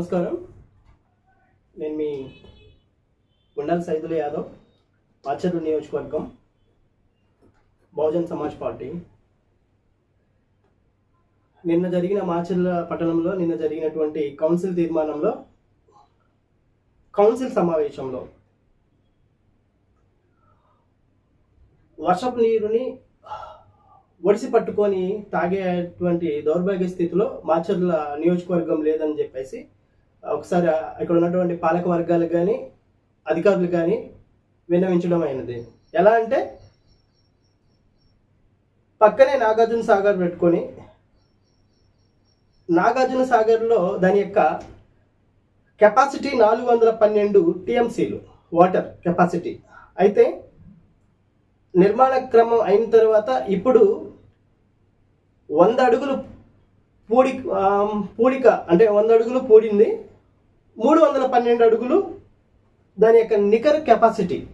నమస్కారం. నేను మీ గుండాల సైదుల యాదవ్ మాచర్ల నియోజకవర్గం బహుజన్ సమాజ్ పార్టీ. నిన్న జరిగిన మాచర్ల పట్టణంలో నిన్న జరిగినటువంటి కౌన్సిల్ తీర్మానంలో కౌన్సిల్ సమావేశంలో వర్షపు నీరుని ఒడిసి పట్టుకొని తాగేటువంటి దౌర్భాగ్య స్థితిలో మాచర్ల నియోజకవర్గం లేదని చెప్పేసి ఒకసారి ఇక్కడ ఉన్నటువంటి పాలక వర్గాలు కానీ అధికారులు కానీ విన్నవించడం అయినది. ఎలా అంటే పక్కనే నాగార్జున సాగర్ పెట్టుకొని నాగార్జున సాగర్లో దాని యొక్క కెపాసిటీ నాలుగు వందల పన్నెండు టీఎంసీలు వాటర్ కెపాసిటీ. అయితే నిర్మాణ క్రమం అయిన తర్వాత ఇప్పుడు వంద అడుగులు పూడి పూడిక అంటే వంద అడుగులు పూడింది మూడు వందల పన్నెండు అడుగులు దాని యొక్క నికర కెపాసిటీ.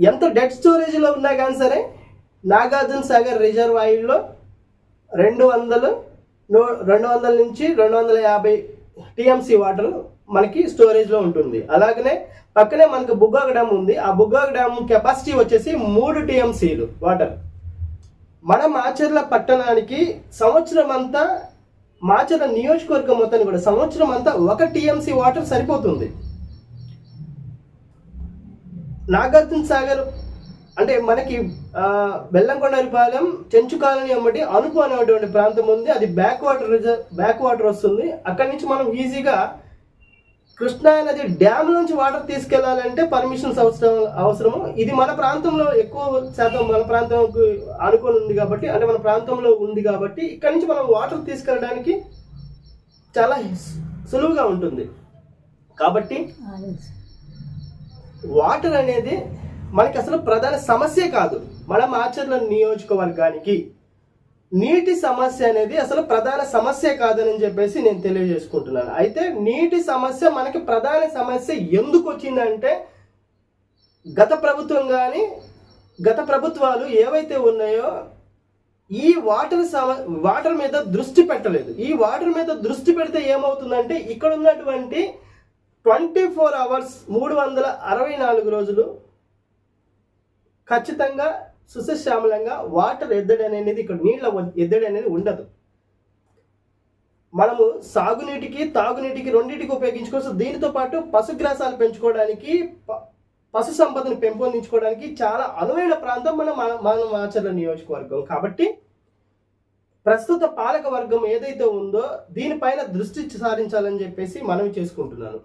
ఎంత డెడ్ స్టోరేజ్లో ఉన్నా కానీ సరే నాగార్జున సాగర్ రిజర్వాయర్లో రెండు వందలు నూ- రెండు వందల నుంచి రెండు వందల యాభై టీఎంసీ వాటర్ మనకి స్టోరేజ్లో ఉంటుంది. అలాగనే పక్కనే మనకు బుగ్గాక డ్యామ్ ఉంది. ఆ బుగ్గాక డ్యామ్ కెపాసిటీ వచ్చేసి మూడు టీఎంసీలు వాటర్. మన మాచర్ల పట్టణానికి సంవత్సరం అంతా మాచర్ల నియోజకవర్గం మొత్తాన్ని కూడా సంవత్సరం అంతా ఒక టీఎంసీ వాటర్ సరిపోతుంది. నాగార్జున సాగర్ అంటే మనకి ఆ, బెల్లంకొండరిపాలెం చెంచు కాలనీ అమ్మటి అనుపు అనేటువంటి ప్రాంతం ఉంది. అది back water reserve back water వస్తుంది. అక్కడి నుంచి మనం ఈజీగా కృష్ణా నది డ్యామ్ నుంచి వాటర్ తీసుకెళ్ళాలంటే పర్మిషన్స్ అవసరం అవసరము. ఇది మన ప్రాంతంలో ఎక్కువ శాతం మన ప్రాంతంకు ఆనుకొని ఉంది కాబట్టి అంటే మన ప్రాంతంలో ఉంది కాబట్టి ఇక్కడ నుంచి మనం వాటర్ తీసుకెళ్ళడానికి చాలా సులువుగా ఉంటుంది. కాబట్టి వాటర్ అనేది మనకి అసలు ప్రధాన సమస్య కాదు. మన మాచర్ల నియోజకవర్గానికి నీటి సమస్య అనేది అసలు ప్రధాన సమస్య కాదని చెప్పేసి నేను తెలియజేసుకుంటున్నాను. అయితే నీటి సమస్య మనకి ప్రధాన సమస్య ఎందుకు వచ్చిందంటే గత ప్రభుత్వం కానీ గత ప్రభుత్వాలు ఏవైతే ఉన్నాయో ఈ వాటర్ సమ వాటర్ మీద దృష్టి పెట్టలేదు. ఈ వాటర్ మీద దృష్టి పెడితే ఏమవుతుందంటే ఇక్కడ ఉన్నటువంటి ట్వంటీ ఫోర్ అవర్స్ మూడు వందల అరవై నాలుగు రోజులు ఖచ్చితంగా సుసశ్యామలంగా వాటర్ ఎద్దడి అనేది ఇక్కడ నీళ్ళ ఎద్దడి అనేది ఉండదు. మనము సాగునీటికి తాగునీటికి రెండింటికి ఉపయోగించుకోవచ్చు. దీనితో పాటు పశుగ్రాసాలు పెంచుకోవడానికి ప- పశు సంపదను పెంపొందించుకోవడానికి చాలా అనువైన ప్రాంతం మన మన- మన నియోజకవర్గం. కాబట్టి ప్రస్తుత పాలక వర్గం ఏదైతే ఉందో దీనిపైన దృష్టి సారించాలని చెప్పేసి మనవి చేసుకుంటున్నాను.